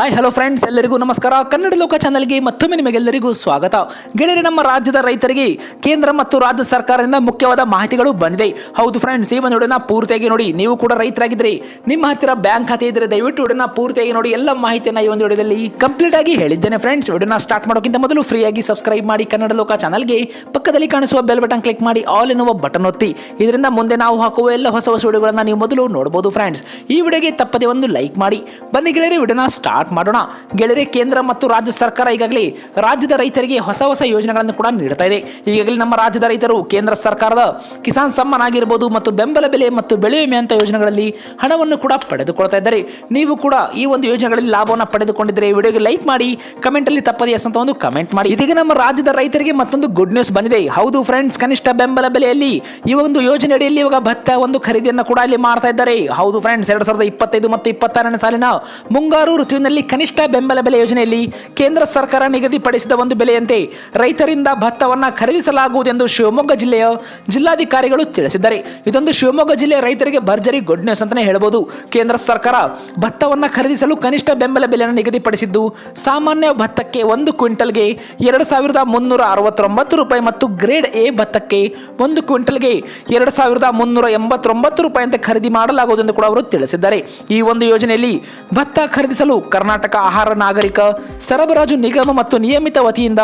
Hi hello friends ಎಲ್ಲರಿಗೂ ನಮಸ್ಕಾರ. ಕನ್ನಡ ಲೋಕ ಚಾನಲ್ಗೆ ಮತ್ತೊಮ್ಮೆ ನಿಮಗೆಲ್ಲರಿಗೂ ಸ್ವಾಗತ. ಗೆಳೆಯರೆ, ನಮ್ಮ ರಾಜ್ಯದ ರೈತರಿಗೆ ಕೇಂದ್ರ ಮತ್ತು ರಾಜ್ಯ ಸರ್ಕಾರದಿಂದ ಮುಖ್ಯವಾದ ಮಾಹಿತಿಗಳು ಬಂದಿದೆ. ಹೌದು ಫ್ರೆಂಡ್ಸ್ ಈ ಒಂದು ವಿಡಿಯೋನ ಪೂರ್ತಿಯಾಗಿ ನೋಡಿ. ನೀವು ಕೂಡ ರೈತರಾಗಿದ್ದರೆ. ನಿಮ್ಮ ಹತ್ತಿರ ಬ್ಯಾಂಕ್ ಖಾತೆ ಇದ್ದರೆ ದಯವಿಟ್ಟು ವಿಡಿಯೋನ ಪೂರ್ತಿಯಾಗಿ ನೋಡಿ. ಎಲ್ಲ ಮಾಹಿತಿಯನ್ನು ಈ ಒಂದು ವಿಡಿಯೋದಲ್ಲಿ ಕಂಪ್ಲೀಟ್ ಆಗಿ ಹೇಳಿದ್ದೇನೆ ಫ್ರೆಂಡ್ಸ್ ವಿಡಿಯೋನ ಸ್ಟಾರ್ಟ್ ಮಾಡೋಕ್ಕಿಂತ ಮೊದಲು ಫ್ರೀಯಾಗಿ ಸಬ್ಸ್ಕ್ರೈಬ್ ಮಾಡಿ ಕನ್ನಡ ಲೋಕ ಚಾನಲ್ಗೆ ಪಕ್ಕದಲ್ಲಿ ಕಾಣಿಸುವ ಬೆಲ್ ಬಟನ್ ಕ್ಲಿಕ್ ಮಾಡಿ ಆಲ್ ಎನ್ನುವ ಬಟನ್ ಒತ್ತಿ. ಇದರಿಂದ ಮುಂದೆ ನಾವು ಹಾಕುವ ಎಲ್ಲ ಹೊಸ ಹೊಸ ವಿಡಿಯೋಗಳನ್ನು ನೀವು ಮೊದಲು ನೋಡಬಹುದು ಫ್ರೆಂಡ್ಸ್ ಈ ವಿಡಿಯೋಗೆ ತಪ್ಪದೆ ಒಂದು ಲೈಕ್ ಮಾಡಿ. ಬನ್ನಿ ಗೆಳೆಯರೆ, ವಿಡಿಯೋನ ಸ್ಟಾರ್ಟ್ ಮಾಡೋಣ. ಗೆಳೆಯರೆ, ಕೇಂದ್ರ ಮತ್ತು ರಾಜ್ಯ ಸರ್ಕಾರ ಈಗಾಗಲೇ ರಾಜ್ಯದ ರೈತರಿಗೆ ಹೊಸ ಹೊಸ ಯೋಜನೆಗಳನ್ನು ಕೂಡ ನೀಡ್ತಾ ಇದೆ. ಈಗಾಗಲೇ ನಮ್ಮ ರಾಜ್ಯದ ರೈತರು ಕೇಂದ್ರ ಸರ್ಕಾರದ ಕಿಸಾನ್ ಸಮ್ಮಾನ್ ಆಗಿರ್ಬೋದು ಮತ್ತು ಬೆಂಬಲ ಬೆಲೆ ಮತ್ತು ಬೆಳೆ ವಿಮೆ ಅಂತ ಯೋಜನೆಗಳಲ್ಲಿ ಹಣವನ್ನು ಕೂಡ ಪಡೆದುಕೊಳ್ತಾ ಇದ್ದಾರೆ. ನೀವು ಕೂಡ ಈ ಒಂದು ಯೋಜನೆಗಳಲ್ಲಿ ಲಾಭವನ್ನು ಪಡೆದುಕೊಂಡಿದ್ದರೆ ವಿಡಿಯೋಗೆ ಲೈಕ್ ಮಾಡಿ ಕಮೆಂಟಲ್ಲಿ ತಪ್ಪದೆ ಅಂತ ಒಂದು ಕಮೆಂಟ್ ಮಾಡಿ. ಇದೀಗ ನಮ್ಮ ರಾಜ್ಯದ ರೈತರಿಗೆ ಮತ್ತೊಂದು ಗುಡ್ ನ್ಯೂಸ್ ಬಂದಿದೆ. ಹೌದು ಫ್ರೆಂಡ್ಸ್ ಕನಿಷ್ಠ ಬೆಂಬಲ ಬೆಲೆಯಲ್ಲಿ ಈ ಒಂದು ಯೋಜನೆ ಅಡಿಯಲ್ಲಿ ಇವಾಗ ಭತ್ತ ಒಂದು ಖರೀದಿಯನ್ನು ಕೂಡ ಇಲ್ಲಿ ಮಾಡ್ತಾ ಇದ್ದಾರೆ. ಹೌದು ಫ್ರೆಂಡ್ಸ್ ಎರಡ್ ಸಾವಿರದ ಇಪ್ಪತ್ತೈದು ಮತ್ತು ಇಪ್ಪತ್ತಾರನೇ ಸಾಲಿನ ಮುಂಗಾರು ಋತುವಿನಲ್ಲಿ ಕನಿಷ್ಠ ಬೆಂಬಲ ಬೆಲೆ ಯೋಜನೆಯಲ್ಲಿ ಕೇಂದ್ರ ಸರ್ಕಾರ ನಿಗದಿಪಡಿಸಿದ ಒಂದು ಬೆಲೆಯಂತೆ ರೈತರಿಂದ ಭತ್ತವನ್ನು ಖರೀದಿಸಲಾಗುವುದು ಎಂದು ಶಿವಮೊಗ್ಗ ಜಿಲ್ಲೆಯ ಜಿಲ್ಲಾಧಿಕಾರಿಗಳು ತಿಳಿಸಿದ್ದಾರೆ. ಇದೊಂದು ಶಿವಮೊಗ್ಗ ಜಿಲ್ಲೆಯ ರೈತರಿಗೆ ಭರ್ಜರಿ ಗುಡ್ ನ್ಯೂಸ್ ಅಂತಲೇ ಹೇಳಬಹುದು ಕೇಂದ್ರ ಸರ್ಕಾರ ಭತ್ತವನ್ನು ಖರೀದಿಸಲು ಕನಿಷ್ಠ ಬೆಂಬಲ ಬೆಲೆಯನ್ನು ನಿಗದಿಪಡಿಸಿದ್ದು, ಸಾಮಾನ್ಯ ಭತ್ತಕ್ಕೆ ಒಂದು ಕ್ವಿಂಟಲ್ಗೆ ಎರಡು ಸಾವಿರದ ಮುನ್ನೂರ ಅರವತ್ತೊಂಬತ್ತು ರೂಪಾಯಿ ಮತ್ತು ಗ್ರೇಡ್ ಎ ಭತ್ತಕ್ಕೆ ಒಂದು ಕ್ವಿಂಟಲ್ಗೆ ಎರಡು ಸಾವಿರದ ಮುನ್ನೂರ ಎಂಬತ್ತೊಂಬತ್ತು ರೂಪಾಯಿ ಅಂತ ಖರೀದಿ ಮಾಡಲಾಗುವುದು ಎಂದು ಕೂಡ ಅವರು ತಿಳಿಸಿದ್ದಾರೆ. ಈ ಒಂದು ಯೋಜನೆಯಲ್ಲಿ ಭತ್ತ ಖರೀದಿಸಲು ಕರ್ನಾಟಕ ಆಹಾರ ನಾಗರಿಕ ಸರಬರಾಜು ನಿಗಮ ಮತ್ತು ನಿಯಮಿತ ವತಿಯಿಂದ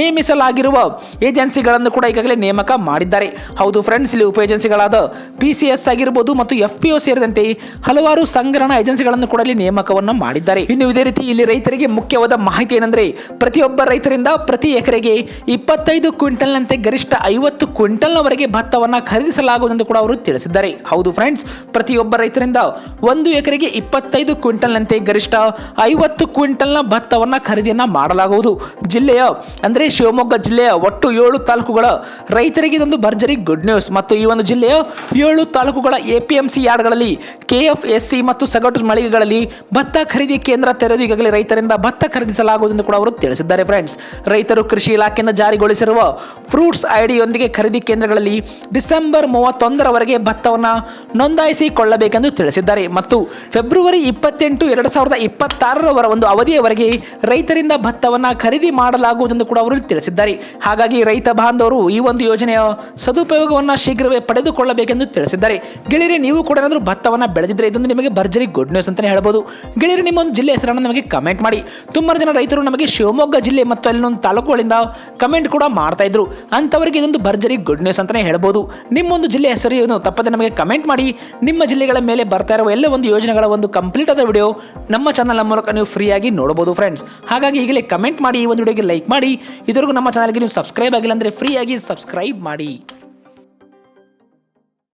ನೇಮಿಸಲಾಗಿರುವ ಏಜೆನ್ಸಿಗಳನ್ನು ಕೂಡ ಈಗಾಗಲೇ ನೇಮಕ ಮಾಡಿದ್ದಾರೆ. ಹೌದು ಫ್ರೆಂಡ್ಸ್ ಇಲ್ಲಿ ಉಪ ಏಜೆನ್ಸಿಗಳಾದ ಪಿ ಸಿ ಎಸ್ ಆಗಿರ್ಬೋದು ಮತ್ತು ಎಫ್ ಪಿ ಒ ಸೇರಿದಂತೆ ಹಲವಾರು ಸಂಗ್ರಹಣಾ ಏಜೆನ್ಸಿಗಳನ್ನು ಕೂಡ ಇಲ್ಲಿ ನೇಮಕವನ್ನು ಮಾಡಿದ್ದಾರೆ. ಇನ್ನು ಇದೇ ರೀತಿ ಇಲ್ಲಿ ರೈತರಿಗೆ ಮುಖ್ಯವಾದ ಮಾಹಿತಿ ಏನಂದ್ರೆ, ಪ್ರತಿಯೊಬ್ಬ ರೈತರಿಂದ ಪ್ರತಿ ಎಕರೆಗೆ ಇಪ್ಪತ್ತೈದು ಕ್ವಿಂಟಲ್ನಂತೆ ಗರಿಷ್ಠ ಐವತ್ತು ಕ್ವಿಂಟಲ್ನವರೆಗೆ ಭತ್ತವನ್ನು ಖರೀದಿಸಲಾಗುವುದೆಂದು ಕೂಡ ಅವರು ತಿಳಿಸಿದ್ದಾರೆ. ಹೌದು ಫ್ರೆಂಡ್ಸ್ ಪ್ರತಿಯೊಬ್ಬ ರೈತರಿಂದ ಒಂದು ಎಕರೆಗೆ ಇಪ್ಪತ್ತೈದು ಕ್ವಿಂಟಲ್ನಂತೆ ಗರಿಷ್ಠ ಐವತ್ತು ಕ್ವಿಂಟಲ್ನ ಭತ್ತವನ್ನು ಖರೀದಿಯನ್ನು ಮಾಡಲಾಗುವುದು. ಜಿಲ್ಲೆಯ, ಅಂದರೆ ಶಿವಮೊಗ್ಗ ಜಿಲ್ಲೆಯ ಒಟ್ಟು ಏಳು ತಾಲೂಕುಗಳ ರೈತರಿಗೆ ಇದೊಂದು ಭರ್ಜರಿ ಗುಡ್ ನ್ಯೂಸ್ ಮತ್ತು ಈ ಒಂದು ಜಿಲ್ಲೆಯ ಏಳು ತಾಲೂಕುಗಳ ಎ ಪಿ ಎಂ ಸಿ ಯಾರ್ಡ್ಗಳಲ್ಲಿ ಕೆ ಎಫ್ ಎಸ್ ಸಿ ಮತ್ತು ಸಗಟು ಮಳಿಗೆಗಳಲ್ಲಿ ಭತ್ತ ಖರೀದಿ ಕೇಂದ್ರ ತೆರೆದು ಈಗಾಗಲೇ ರೈತರಿಂದ ಭತ್ತ ಖರೀದಿಸಲಾಗುವುದು ಎಂದು ಕೂಡ ಅವರು ತಿಳಿಸಿದ್ದಾರೆ ಫ್ರೆಂಡ್ಸ್ ರೈತರು ಕೃಷಿ ಇಲಾಖೆಯಿಂದ ಜಾರಿಗೊಳಿಸಿರುವ ಫ್ರೂಟ್ಸ್ ಐಡಿಯೊಂದಿಗೆ ಖರೀದಿ ಕೇಂದ್ರಗಳಲ್ಲಿ ಡಿಸೆಂಬರ್ ಮೂವತ್ತೊಂದರವರೆಗೆ ಭತ್ತವನ್ನು ನೋಂದಾಯಿಸಿಕೊಳ್ಳಬೇಕೆಂದು ತಿಳಿಸಿದ್ದಾರೆ. ಮತ್ತು ಫೆಬ್ರವರಿ ಇಪ್ಪತ್ತೆಂಟು, ಎರಡು ಸಾವಿರದ ಇಪ್ಪತ್ತಾರರವರ ಒಂದು ಅವಧಿಯವರೆಗೆ ರೈತರಿಂದ ಭತ್ತವನ್ನು ಖರೀದಿ ಮಾಡಲಾಗುವುದೆಂದು ಕೂಡ ಅವರು ತಿಳಿಸಿದ್ದಾರೆ. ಹಾಗಾಗಿ ರೈತ ಬಾಂಧವರು ಈ ಒಂದು ಯೋಜನೆಯ ಸದುಪಯೋಗವನ್ನು ಶೀಘ್ರವೇ ಪಡೆದುಕೊಳ್ಳಬೇಕೆಂದು ತಿಳಿಸಿದ್ದಾರೆ. ಗೆಳೆಯರೇ, ನೀವು ಕೂಡ ಏನಾದರೂ ಭತ್ತವನ್ನು ಬೆಳೆದಿದ್ದರೆ ಇದೊಂದು ನಿಮಗೆ ಭರ್ಜರಿ ಗುಡ್ ನ್ಯೂಸ್ ಅಂತಲೇ ಹೇಳ್ಬೋದು. ಗೆಳೆಯರು ನಿಮ್ಮ ಒಂದು ಜಿಲ್ಲೆ ಹೆಸರನ್ನು ನಮಗೆ ಕಮೆಂಟ್ ಮಾಡಿ. ತುಂಬ ಜನ ರೈತರು ನಮಗೆ ಶಿವಮೊಗ್ಗ ಜಿಲ್ಲೆ ಮತ್ತು ಅಲ್ಲಿನೊಂದು ತಾಲೂಕುಗಳಿಂದ ಕಮೆಂಟ್ ಕೂಡ ಮಾಡ್ತಾ ಇದ್ರು. ಅಂಥವರಿಗೆ ಇದೊಂದು ಭರ್ಜರಿ ಗುಡ್ ನ್ಯೂಸ್ ಅಂತಲೇ ಹೇಳ್ಬೋದು. ನಿಮ್ಮೊಂದು ಜಿಲ್ಲೆ ಹೆಸರು ಏನು ತಪ್ಪದೆ ನಮಗೆ ಕಮೆಂಟ್ ಮಾಡಿ. ನಿಮ್ಮ ಜಿಲ್ಲೆಗಳ ಮೇಲೆ ಬರ್ತಾ ಇರುವ ಎಲ್ಲ ಒಂದು ಯೋಜನೆಗಳ ಒಂದು ಕಂಪ್ಲೀಟ್ ಆದ ವಿಡಿಯೋ ನಮ್ಮ ಚಾನಲ್ ಮೂಲಕ ನೀವು ಫ್ರೀಯಾಗಿ ನೋಡಬಹುದು ಫ್ರೆಂಡ್ಸ್ ಹಾಗಾಗಿ ಈಗಲೇ ಕಮೆಂಟ್ ಮಾಡಿ, ಈ ಒಂದು ವಿಡಿಯೋಗೆ ಲೈಕ್ ಮಾಡಿ. ಇದುವರೆಗೂ ನಮ್ಮ ಚಾನಲ್ಗೆ ನೀವು ಸಬ್ಸ್ಕ್ರೈಬ್ ಆಗಿಲ್ಲ ಅಂದರೆ ಫ್ರೀಯಾಗಿ ಸಬ್ಸ್ಕ್ರೈಬ್ ಮಾಡಿ.